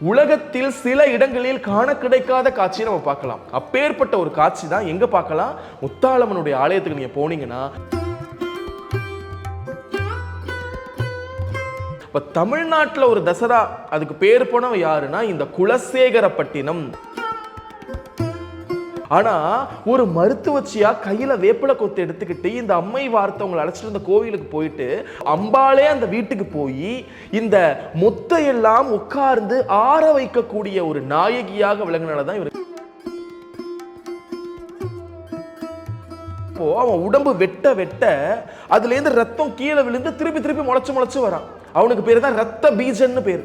உலகத்தில் சில இடங்களில் காண கிடைக்காத காட்சியை நம்ம பார்க்கலாம். அப்பேற்பட்ட ஒரு காட்சி தான் எங்க பார்க்கலாம்? முத்தாளம்மனுடைய ஆலயத்துக்கு நீங்க போனீங்கன்னா. இப்ப தமிழ்நாட்டுல ஒரு தசரா அதுக்கு பேர் போனவன் யாருன்னா இந்த குலசேகரப்பட்டினம். ஆனா ஒரு மருத்துவச்சியா கையில வேப்பில கொத்து எடுத்துக்கிட்டு இந்த அம்மை வார்த்தவங்களை அழைச்சிட்டு இருந்த கோவிலுக்கு போயிட்டு அம்பாளே அந்த வீட்டுக்கு போய் இந்த மொத்த எல்லாம் உட்கார்ந்து ஆற வைக்கக்கூடிய ஒரு நாயகியாக விளங்கினாலதான் இவர் இப்போ அவன் உடம்பு வெட்ட வெட்ட அதுல இருந்து ரத்தம் கீழே விழுந்து திருப்பி திருப்பி முளைச்சு முளைச்சு வரான். அவனுக்கு பேர் தான் ரத்த பீஜன்னு பேர்.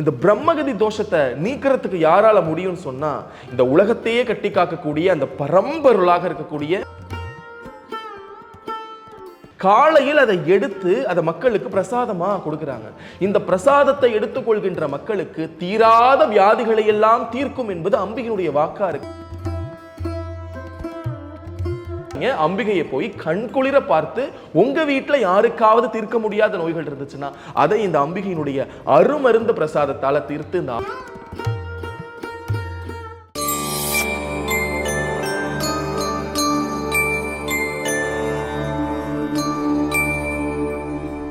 இந்த பிரம்மகதி தோஷத்தை நீக்கிறதுக்கு யாரால முடியும்னு சொன்னா இந்த உலகத்தையே கட்டி காக்கக்கூடிய அந்த பரம்பொருளாக இருக்கக்கூடிய காலையில் அதை எடுத்து அதை மக்களுக்கு பிரசாதமா கொடுக்குறாங்க. இந்த பிரசாதத்தை எடுத்துக்கொள்கின்ற மக்களுக்கு தீராத வியாதிகளை எல்லாம் தீர்க்கும் என்பது அம்பிகனுடைய வாக்கா இருக்கு. நீங்க அம்பிகையை போய் கண்குளிர பார்த்து உங்க வீட்டுல யாருக்காவது தீர்க்க முடியாத நோய்கள் இருந்துச்சுன்னா அதை இந்த அம்பிகையினுடைய அருமருந்து பிரசாதத்தால தீர்த்து இந்த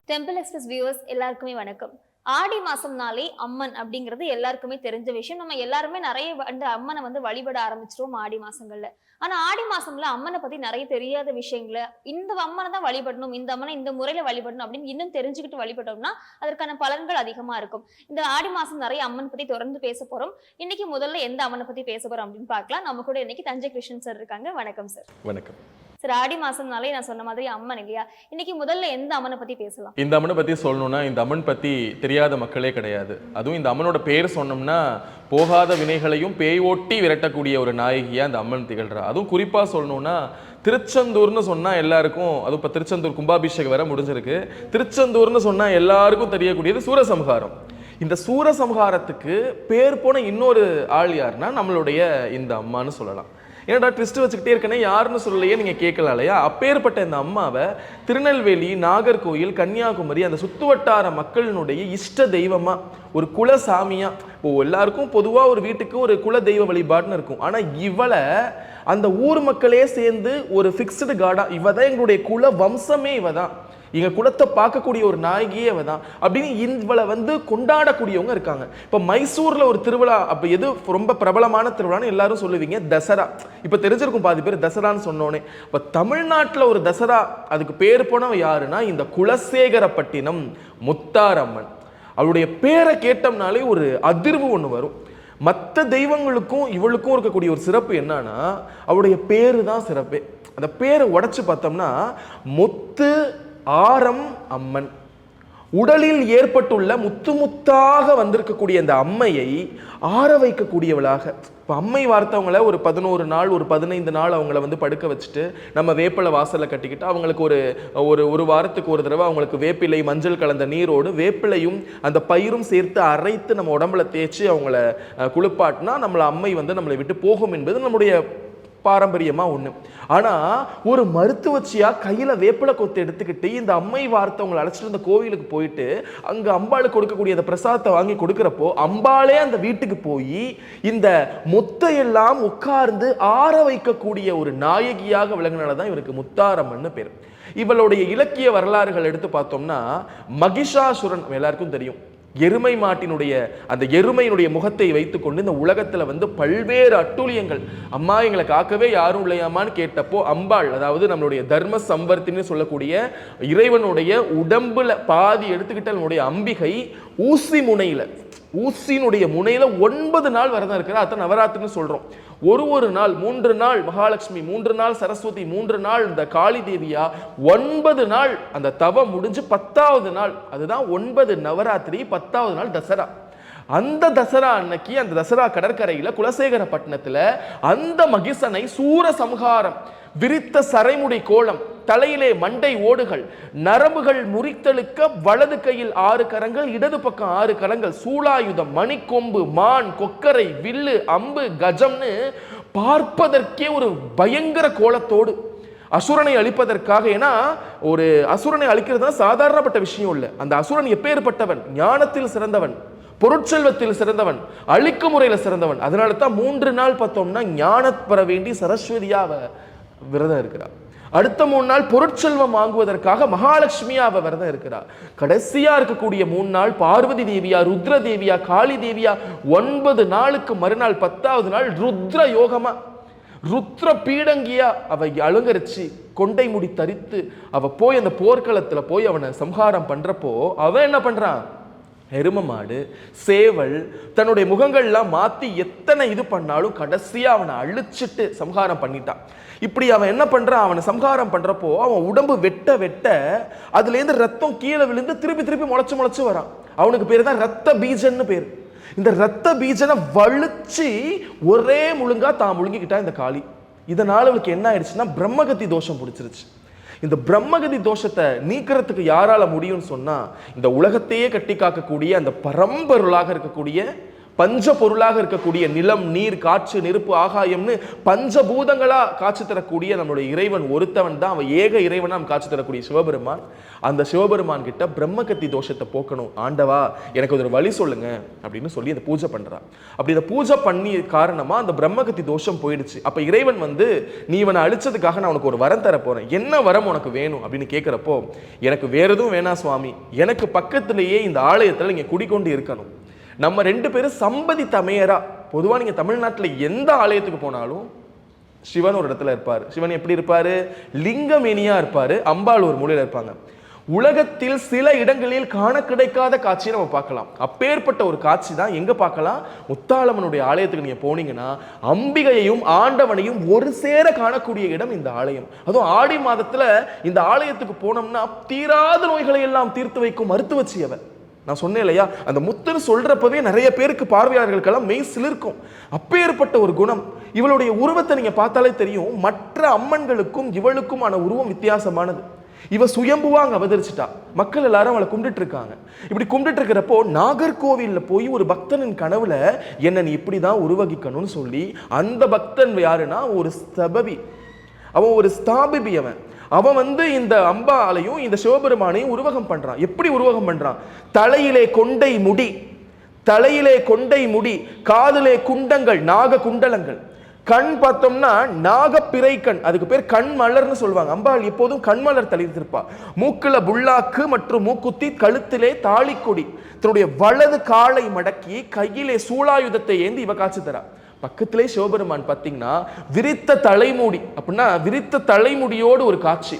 டெம்பிள் எக்ஸ்பிரஸ் வியூவர்ஸ் எல்லாருக்குமே வணக்கம். ஆடி மாசம்னாலே அம்மன் அப்படிங்கிறது எல்லாருக்குமே தெரிஞ்ச விஷயம். நம்ம எல்லாருமே நிறைய வந்து அம்மனை வந்து வழிபட ஆரம்பிச்சிருவோம் ஆடி மாசங்கள்ல. ஆனா ஆடி மாசம்ல அம்மனை பத்தி நிறைய தெரியாத விஷயங்கள இந்த அம்மனை தான் வழிபடணும் இந்த அம்மனை இந்த முறையில வழிபடணும் அப்படின்னு இன்னும் தெரிஞ்சுக்கிட்டு வழிபட்டோம்னா அதற்கான பலன்கள் அதிகமா இருக்கும். இந்த ஆடி மாசம் நிறைய அம்மன் பத்தி தொடர்ந்து பேச போறோம். இன்னைக்கு முதல்ல எந்த அம்மனை பத்தி பேச போறோம் அப்படின்னு பார்க்கலாம். நம்ம கூட இன்னைக்கு தஞ்சை கிருஷ்ணன் சார் இருக்காங்க. வணக்கம் சார் வணக்கம். சரி ஆடி மாசம்னாலே நான் சொன்ன மாதிரி அம்மன் இல்லையா? இன்னைக்கு முதல்ல எந்த அம்மனை பத்தி பேசலாம்? இந்த அம்மனை பத்தி சொல்லணும்னா இந்த அம்மன் பத்தி தெரியாத மக்களே கிடையாது. அதுவும் இந்த அம்மனோட பேர் சொன்னோம்னா போகாத வினைகளையும் பேய் ஓட்டி விரட்டக்கூடிய ஒரு நாயகியா அந்த அம்மன் திகழ்றா. அதுவும் குறிப்பா சொல்லணும்னா திருச்செந்தூர்னு சொன்னால் எல்லாருக்கும் அதுவும் இப்போ திருச்செந்தூர் கும்பாபிஷேகம் வேற முடிஞ்சிருக்கு. திருச்செந்தூர்னு சொன்னால் எல்லாருக்கும் தெரியக்கூடியது சூரசம்ஹாரம். இந்த சூரசம்ஹாரத்துக்கு பேர் போன இன்னொரு ஆள் யாருன்னா நம்மளுடைய இந்த அம்மான்னு சொல்லலாம். ஏன்டா ட்விஸ்ட் வச்சுக்கிட்டே இருக்கனே? யாருன்னு சொல்லலையே நீங்கள் கேட்கல இல்லையா? அப்பேற்பட்ட இந்த அம்மாவை திருநெல்வேலி நாகர்கோயில் கன்னியாகுமரி அந்த சுத்துவட்டார மக்களினுடைய இஷ்ட தெய்வமாக ஒரு குல சாமியாக இப்போ எல்லாருக்கும் பொதுவாக ஒரு வீட்டுக்கு ஒரு குல தெய்வ வழிபாடுன்னு இருக்கும். ஆனால் இவளை அந்த ஊர் மக்களே சேர்ந்து ஒரு ஃபிக்ஸ்டு கார்டாக இவ தான் எங்களுடைய குல வம்சமே இவ தான் எங்கள் குலத்தை பார்க்கக்கூடிய ஒரு நாயகியே அவ தான். அப்படின்னு இவளை வந்து கொண்டாடக்கூடியவங்க இருக்காங்க. இப்போ மைசூரில் ஒரு திருவிழா அப்போ எது ரொம்ப பிரபலமான திருவிழான்னு எல்லாரும் சொல்லுவீங்க? தசரா. இப்போ தெரிஞ்சிருக்கும் பாதி பேர் தசரான்னு சொன்னோனே. இப்போ தமிழ்நாட்டில் ஒரு தசரா அதுக்கு பேர் போனவன் யாருன்னா இந்த குலசேகரப்பட்டினம் முத்தாரம்மன். அவளுடைய பேரை கேட்டோம்னாலே ஒரு அதிர்வு ஒன்று வரும். மற்ற தெய்வங்களுக்கும் இவளுக்கும் இருக்கக்கூடிய ஒரு சிறப்பு என்னன்னா அவளுடைய பேரு தான் சிறப்பு. அந்த பேரை உடைச்சு பார்த்தோம்னா முத்து ஆரம் அம்மன். உடலில் ஏற்பட்டுள்ள முத்து முத்தாக வந்திருக்கக்கூடிய அந்த அம்மையை ஆற வைக்கக்கூடியவளாக. இப்போ அம்மை வார்த்தவங்கள ஒரு பதினோரு நாள் ஒரு பதினைந்து நாள் அவங்கள வந்து படுக்க வச்சுட்டு நம்ம வேப்பிலை வாசலில் கட்டிக்கிட்டு அவங்களுக்கு ஒரு ஒரு ஒரு வாரத்துக்கு ஒரு தடவை அவங்களுக்கு வேப்பிலை மஞ்சள் கலந்த நீரோடு வேப்பிலையும் அந்த பயிரும் சேர்த்து அரைத்து நம்ம உடம்புல தேய்ச்சி அவங்கள குளிப்பாட்டினா நம்மளை அம்மை வந்து நம்மளை விட்டு போகும் என்பது நம்முடைய பாரம்பரியமாக ஒன்று ஆனால் ஒரு மருத்துவச்சியாக கையில் வேப்பில கொத்து எடுத்துக்கிட்டு இந்த அம்மை வார்த்தவங்களை அழைச்சிட்டு அந்த கோவிலுக்கு போயிட்டு அங்கே அம்பாளுக்கு கொடுக்கக்கூடிய அந்த பிரசாதத்தை வாங்கி கொடுக்குறப்போ அம்பாளே அந்த வீட்டுக்கு போய் இந்த மொத்த எல்லாம் உட்கார்ந்து ஆற வைக்கக்கூடிய ஒரு நாயகியாக விளங்குனாலதான் இவருக்கு முத்தாரம்மன்னு பேர். இவளுடைய இலக்கிய வரலாறுகள் எடுத்து பார்த்தோம்னா மகிஷாசுரன் எல்லாருக்கும் தெரியும். எருமை மாட்டினுடைய அந்த எருமையினுடைய முகத்தை வைத்துக்கொண்டு இந்த உலகத்தில் வந்து பல்வேறு அட்டூழியங்கள். அம்மா எங்களை காக்கவே யாரும் இல்லையாமான்னு கேட்டப்போ அம்பாள் அதாவது நம்மளுடைய தர்ம சம்பர்த்தின்னு சொல்லக்கூடிய இறைவனுடைய உடம்புல பாதி எடுத்துக்கிட்ட நம்முடைய அம்பிகை ஊசி முனையில் ஊசியினுடைய முனையில் ஒன்பது நாள் விரதம் இருக்கிறா அதான் நவராத்திரின்னு சொல்கிறோம் ஒரு ஒரு நாள் மூன்று நாள் மகாலட்சுமி மூன்று நாள் சரஸ்வதி மூன்று நாள் இந்த காளி தேவியா ஒன்பது நாள் அந்த தவம் முடிஞ்சு பத்தாவது நாள். அதுதான் ஒன்பது நவராத்திரி பத்தாவது நாள் தசரா. அந்த தசரா அன்னைக்கு அந்த தசரா கடற்கரையில் குலசேகரப்பட்டினத்தில் அந்த மகிசனை சூர சம்ஹாரம் விரித்த சரைமுடி கோலம் தலையிலே மண்டை ஓடுகள் நரம்புகள் முறித்தெழுக்க வலது கையில் ஆறு கரங்கள் இடது பக்கம் ஆறு கரங்கள். சூளாயுதம் மணிக்கொம்பு மான் கொக்கரை வில்லு அம்பு கஜம்னு பார்ப்பதற்கே ஒரு பயங்கர கோலத்தோடு. அசுரனை அழிப்பதற்காக ஏன்னா ஒரு அசுரனை அழிக்கிறதுனா சாதாரணப்பட்ட விஷயம் இல்லை. அந்த அசுரன் எப்பேற்பட்டவன்? ஞானத்தில் சிறந்தவன் பொருட்செல்வத்தில் சிறந்தவன் அழிக்கும் முறையில் சிறந்தவன். அதனால தான் மூன்று நாள் பார்த்தோம்னா ஞானத் பெற வேண்டி சரஸ்வதியாக விரதம் இருக்கிறான். அடுத்த மூணு நாள் பொருட்செல்வம் வாங்குவதற்காக மகாலட்சுமியா அவ விரதம் இருக்கிறார். கடைசியா இருக்கக்கூடிய மூணு நாள் பார்வதி தேவியா ருத்ர தேவியா காளி தேவியா ஒன்பது நாளுக்கு மறுநாள் பத்தாவது நாள் ருத்ர யோகமா. ருத்ர பீடங்கியா அவ அலங்கரிச்சு கொண்டை முடி தரித்து அவ போய் அந்த போர்க்களத்துல போய் அவனை சம்ஹாரம் பண்றப்போ அவன் என்ன பண்றான்? எரும மாடு சேவல் தன்னுடைய முகங்கள்லாம் மாற்றி எத்தனை இது பண்ணாலும் கடைசியாக அவனை அழிச்சிட்டு சம்ஹாரம் பண்ணிட்டான். இப்படி அவன் என்ன பண்ணுறான் அவனை சம்ஹாரம் பண்ணுறப்போ அவன் உடம்பு வெட்ட வெட்ட அதுலேருந்து ரத்தம் கீழே விழுந்து திருப்பி திருப்பி முளைச்சு முளைச்சு வரான். அவனுக்கு பேர் தான் ரத்த பீஜன்னு பேர். இந்த ரத்த பீஜனை வலிச்சு ஒரே முழுங்கா தான் முழுங்கிக்கிட்டா இந்த காளி. இதனால் அவளுக்கு என்ன ஆயிடுச்சுன்னா பிரம்மகத்தி தோஷம் பிடிச்சிருச்சு. இந்த பிரம்மகதி தோஷத்தை நீக்கிறதுக்கு யாரால முடியும்னு சொன்னா இந்த உலகத்தையே கட்டி காக்கக்கூடிய அந்த பரம்பொருளாக இருக்கக்கூடிய பஞ்ச பொருளாக இருக்கக்கூடிய நிலம் நீர் காற்று நெருப்பு ஆகாயம்னு பஞ்சபூதங்களா காட்சி தரக்கூடிய நம்மளுடைய இறைவன் ஒருத்தவன் தான். அவன் ஏக இறைவனாக நம்ம காட்சி தரக்கூடிய சிவபெருமான். அந்த சிவபெருமான் கிட்ட பிரம்மகத்தி தோஷத்தை போக்கணும். ஆண்டவா எனக்கு ஒரு வழி சொல்லுங்க அப்படின்னு சொல்லி அந்த பூஜை பண்றான். அப்படி இந்த பூஜை பண்ணி காரணமா அந்த பிரம்மகத்தி தோஷம் போயிடுச்சு. அப்ப இறைவன் வந்து நீ இவனை அழிச்சதுக்காக நான் உனக்கு ஒரு வரம் தர என்ன வரம் உனக்கு வேணும்? அப்படின்னு கேட்குறப்போ எனக்கு வேற எதுவும் வேணாம் சுவாமி. எனக்கு பக்கத்திலேயே இந்த ஆலயத்தில் நீங்கள் குடிக்கொண்டு இருக்கணும். நம்ம ரெண்டு பேரும் சம்பதி தமையரா பொதுவாக நீங்கள் தமிழ்நாட்டில் எந்த ஆலயத்துக்கு போனாலும் சிவன் ஒரு இடத்துல இருப்பார். சிவன் எப்படி இருப்பார்? லிங்கமேனியாக இருப்பார். அம்பாள் ஒரு மூலையில் இருப்பாங்க. உலகத்தில் சில இடங்களில் காண கிடைக்காத காட்சியை நம்ம பார்க்கலாம். அப்பேற்பட்ட ஒரு காட்சி தான் எங்கே பார்க்கலாம்? முத்தாளம்மனுடைய ஆலயத்துக்கு நீங்கள் போனீங்கன்னா அம்பிகையையும் ஆண்டவனையும் ஒரு சேர காணக்கூடிய இடம் இந்த ஆலயம். அதுவும் ஆடி மாதத்தில் இந்த ஆலயத்துக்கு போனோம்னா தீராத நோய்களை எல்லாம் தீர்த்து வைக்கும் மருத்துவச்சி அவ நான் சொன்னேன் இல்லையா? அந்த முத்துன்னு சொல்கிறப்பவே நிறைய பேருக்கு பார்வையாளர்களுக்கெல்லாம் மெய் சிலிர்க்கும். அப்பேற்பட்ட ஒரு குணம். இவளுடைய உருவத்தை நீங்கள் பார்த்தாலே தெரியும். மற்ற அம்மன்களுக்கும் இவளுக்குமான உருவம் வித்தியாசமானது. இவ சுயம்புவா அங்கே அவதரிச்சிட்டா. மக்கள் எல்லாரும் அவளை கும்பிட்டு இருக்காங்க. இப்படி கும்பிட்டு இருக்கிறப்போ நாகர்கோவிலில் போய் ஒரு பக்தனின் கனவுல என்ன நீ இப்படி தான் உருவகிக்கணும்னு சொல்லி அந்த பக்தன் யாருன்னா ஒரு ஸ்தபவி அவன் ஒரு ஸ்தாபிபி அவன். அவன் வந்து இந்த அம்பாலையும் இந்த சிவபெருமானையும் உருவகம் பண்றான். எப்படி உருவகம் பண்றான்? தலையிலே கொண்டை முடி தலையிலே கொண்டை முடி காதிலே குண்டங்கள் நாக குண்டலங்கள். கண் பார்த்தோம்னா நாகப்பிறை கண் அதுக்கு பேர் கண் மலர்னு சொல்லுவாங்க. அம்பாள் எப்போதும் கண்மலர் தளிர்த்திருப்பா. மூக்கில் புல்லாக்கு மற்றும் மூக்குத்தி கழுத்திலே தாலிக்கொடி தன்னுடைய வலது காலை மடக்கி கையிலே சூளாயுதத்தை ஏந்தி இவ காட்சி தரா. பக்கத்திலே சிவபெருமான் பார்த்தீங்கன்னா விரித்த தலைமுடி அப்படின்னா விரித்த தலைமுடியோடு ஒரு காட்சி.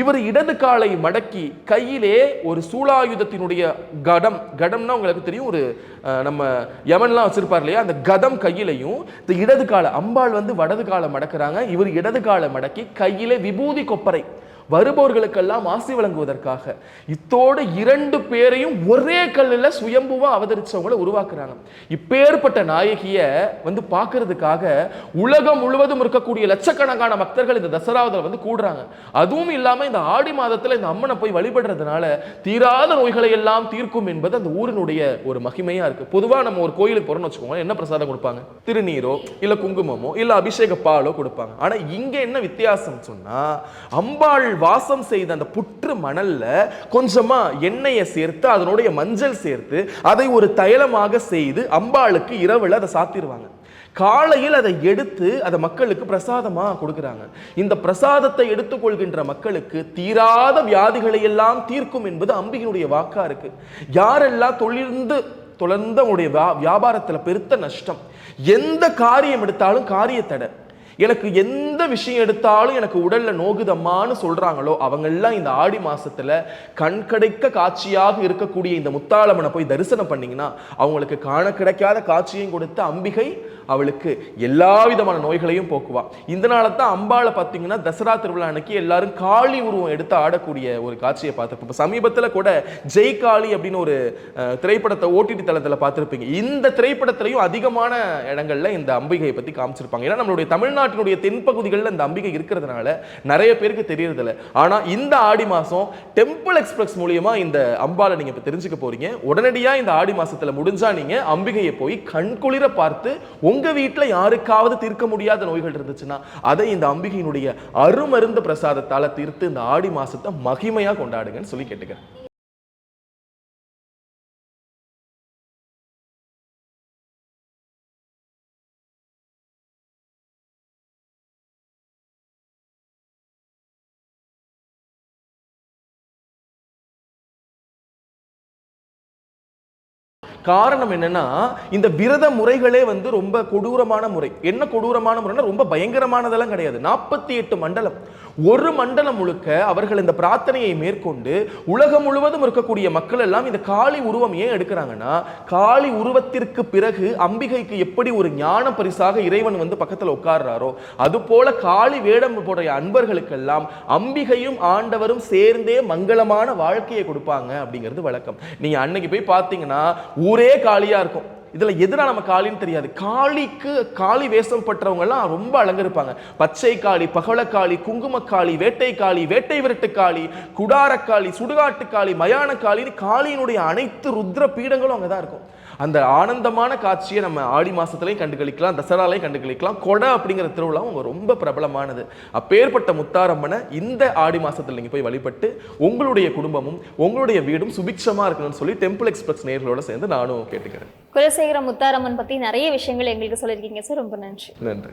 இவர் இடது காலை மடக்கி கையிலே ஒரு சூளாயுதத்தினுடைய கடம். கடம்னா உங்களுக்கு தெரியும் ஒரு நம்ம யமன்லாம் வச்சிருப்பார் இல்லையா? அந்த கதம் கையிலையும் இந்த இடது காலை அம்பாள் வந்து வடது காலை மடக்குறாங்க. இவர் இடது காலை மடக்கி கையிலே விபூதி கொப்பரை. வருபவர்களுக்கெல்லாம் ஆசி வழங்குவதற்காக. இத்தோடு இரண்டு பேரையும் ஒரே கல்லில் சுயம்புவாக அவதரித்தவங்களை உருவாக்குறாங்க. இப்பேற்பட்ட நாயகியை வந்து பார்க்கறதுக்காக உலகம் முழுவதும் இருக்கக்கூடிய லட்சக்கணக்கான பக்தர்கள் இந்த தசராவதில் வந்து கூடுறாங்க. அதுவும் இல்லாமல் இந்த ஆடி மாதத்தில் இந்த அம்மனை போய் வழிபடுறதுனால தீராத நோய்களை எல்லாம் தீர்க்கும் என்பது அந்த ஊரினுடைய ஒரு மகிமையாக இருக்குது பொதுவாக நம்ம ஒரு கோயிலுக்கு போகிறோம்னு வச்சுக்கோங்க என்ன பிரசாதம் கொடுப்பாங்க? திருநீரோ இல்லை குங்குமமோ இல்லை அபிஷேக பாலோ கொடுப்பாங்க. ஆனால் இங்கே என்ன வித்தியாசம் சொன்னால் அம்பாள் வாசம் செய்த அந்த புற்று மணல்ல கொஞ்சமா எண்ணெயை சேர்த்து அதனுடைய மஞ்சள் சேர்த்து அதை ஒரு தைலமாக செய்து அம்பாளுக்கு இரவில் அதை சாத்திடுவாங்க காலையில் அதை எடுத்து அதை மக்களுக்கு பிரசாதமா கொடுக்குறாங்க. இந்த பிரசாதத்தை எடுத்துக்கொள்கின்ற மக்களுக்கு தீராத வியாதிகளை எல்லாம் தீர்க்கும் என்பது அம்பிகையினுடைய வாக்கா இருக்கு. யாரெல்லாம் தொழிர்ந்து தொடர்ந்து அவங்களுடைய வியாபாரத்தில் வியாபாரத்துல பெருத்த நஷ்டம் எந்த காரியம் எடுத்தாலும் காரிய தடை எனக்கு எந்த விஷயம் எடுத்தாலும் எனக்கு உடல்ல நோகுதம்மான்னு சொல்றாங்களோ அவங்கெல்லாம் இந்த ஆடி மாசத்துல கண்கடைக்க காட்சியாக இருக்கக்கூடிய இந்த முத்தாளம்மனை போய் தரிசனம் பண்ணீங்கன்னா அவங்களுக்கு காண கிடைக்காத காட்சியும் கொடுத்து அம்பிகை அவளுக்கு எல்லா விதமான நோய்களையும் போக்குவா. இந்த தான் அம்பாளை பார்த்தீங்கன்னா தசரா திருவிழா அன்னைக்கு எல்லாரும் காளி உருவம் எடுத்து ஆடக்கூடிய ஒரு காட்சியை பார்த்துருப்போம் இப்போ சமீபத்தில் கூட ஜெய் காளி அப்படின்னு ஒரு திரைப்படத்தை ஓடிடி தளத்தில் பார்த்துருப்பீங்க. இந்த திரைப்படத்திலையும் அதிகமான இடங்களில் இந்த அம்பிகையை பற்றி காமிச்சிருப்பாங்க. ஏன்னா நம்மளுடைய தமிழ்நாடு தமிழ்நாட்டினுடைய தென்பகுதிகளில் இந்த அம்பிகை இருக்கிறதுனால நிறைய பேருக்கு தெரியறதில்ல. ஆனா இந்த ஆடி மாசம் டெம்பிள் எக்ஸ்பிரஸ் மூலியமா இந்த அம்பாலை நீங்க இப்ப தெரிஞ்சுக்க போறீங்க. உடனடியா இந்த ஆடி மாசத்துல முடிஞ்சா நீங்க அம்பிகையை போய் கண்குளிர பார்த்து உங்க வீட்டுல யாருக்காவது தீர்க்க முடியாத நோய்கள் இருந்துச்சுன்னா அதை இந்த அம்பிகையினுடைய அருமருந்து பிரசாதத்தால தீர்த்து இந்த ஆடி மாசத்தை மகிமையா கொண்டாடுங்கன்னு சொல்லி கேட்டுக்கிறேன். காரணம் என்னன்னா இந்த விரத முறைகளே வந்து ரொம்ப கொடூரமான முறை. என்ன கொடூரமான முறைன்னா ரொம்ப பயங்கரமானதெல்லாம் கிடையாது. நாற்பத்தி எட்டு மண்டலம். ஒரு மண்டலம் முழுக்க அவர்கள் இந்த பிரார்த்தனையை மேற்கொண்டு உலகம் முழுவதும் இருக்கக்கூடிய மக்கள் எல்லாம் இந்த காளி உருவம் ஏன் எடுக்கிறாங்கன்னா காளி உருவத்திற்கு பிறகு அம்பிகைக்கு எப்படி ஒரு ஞான பரிசாக இறைவன் வந்து பக்கத்தில் உட்கார்றாரோ அது போல காளி வேடம் போடைய அன்பர்களுக்கெல்லாம் அம்பிகையும் ஆண்டவரும் சேர்ந்தே மங்களமான வாழ்க்கையை கொடுப்பாங்க அப்படிங்கிறது வழக்கம். நீங்க அன்னைக்கு போய் பார்த்தீங்கன்னா ஊரே காலியாக இருக்கும். இதில் எதிரா நம்ம காளின்னு தெரியாது. காளிக்கு காளி வேஷம் பற்றவங்கெல்லாம் ரொம்ப அலங்கரிப்பாங்க. பச்சை காளி பகளக்காளி குங்குமக்காளி வேட்டை காளி வேட்டை விரட்டு காளி குடாரக்காளி சுடுகாட்டு காளி மயான காளின்னு காளியினுடைய அனைத்து ருத்ர பீடங்களும் அங்கே தான் இருக்கும். அந்த ஆனந்தமான காட்சியை நம்ம ஆடி மாசத்துலயும் கண்டுகளிக்கலாம் தசராலையும் கண்டுகளிக்கலாம். கொடை அப்படிங்கிற திருவிழாவும் அங்க ரொம்ப பிரபலமானது. அப்பேற்பட்ட முத்தாரம்மனை இந்த ஆடி மாசத்துல நீங்க போய் வழிபட்டு உங்களுடைய குடும்பமும் உங்களுடைய வீடும் சுபிக்ஷமா இருக்கணும்னு சொல்லி டெம்பிள் எக்ஸ்பிரஸ் நேர்களோட சேர்ந்து நானும் கேட்டுக்கிறேன். குலசேகர முத்தாரம்மன் பத்தி நிறைய விஷயங்கள் எங்களுக்கு சொல்லியிருக்கீங்க சார். ரொம்ப நன்றி. நன்றி.